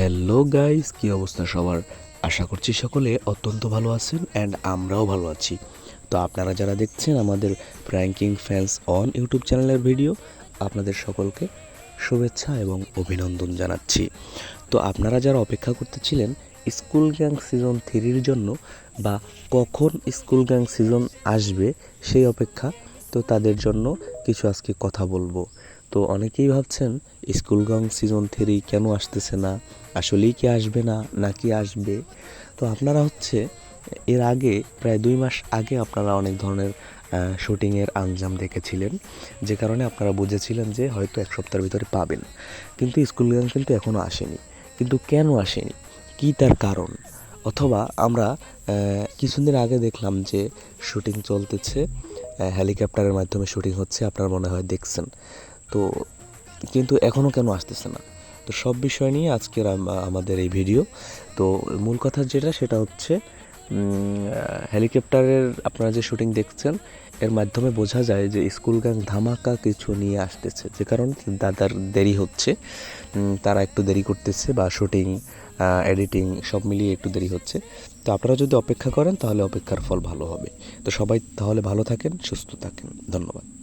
Hello guys কি অবস্থা সবার? আশা করছি সকলে অত্যন্ত ভালো আছেন অ্যান্ড আমরাও ভালো আছি। তো আপনারা যারা দেখছেন আমাদের প্র্যাঙ্কিং ফ্যান্স অন ইউটিউব চ্যানেলের ভিডিও আপনাদের সকলকে শুভেচ্ছা এবং অভিনন্দন জানাচ্ছি। তো আপনারা যারা অপেক্ষা করতেছিলেন স্কুল গ্যাং সিজন থ্রির জন্য বা কখন স্কুল গ্যাং সিজন আসবে সেই অপেক্ষা, তো তাদের জন্য কিছু আজকে কথা বলব। তো অনেকেই ভাবছেন স্কুল গ্যাং সিজন থ্রি কেন আসতেছে না? আসলেই কি আসবে না, নাকি আসবে? তো আপনারা হচ্ছে, এর আগে, প্রায় দুই মাস আগে আপনারা অনেক ধরনের শুটিংয়ের আঞ্জাম দেখেছিলেন, যে কারণে আপনারা বুঝেছিলেন যে হয়তো এক সপ্তাহের ভিতরে পাবেন। কিন্তু স্কুল কিন্তু এখনও আসেনি। কিন্তু কেন আসেনি? কি তার কারণ? অথবা আমরা কিছুদিন আগে দেখলাম যে শুটিং চলতেছে হেলিকপ্টারের মাধ্যমে শুটিং হচ্ছে, আপনার মনে হয় দেখছেন। তো কিন্তু এখনও কেন আসতেছে না? তো সব বিষয় নিয়ে আজকের আমাদের এই ভিডিও। তো মূল কথা যেটা, সেটা হচ্ছে হেলিকপ্টারের আপনারা যে শুটিং দেখছেন, এর মাধ্যমে বোঝা যায় যে স্কুল গ্যাং ধামাকা কিছু নিয়ে আসতেছে। যে কারণে দাদার দেরি হচ্ছে। তারা একটু দেরি করতেছে বা শুটিং এডিটিং সব মিলিয়ে একটু দেরি হচ্ছে। তো আপনারা যদি অপেক্ষা করেন, তাহলে অপেক্ষার ফল ভালো হবে। তো সবাই তাহলে ভালো থাকেন, সুস্থ থাকেন। ধন্যবাদ।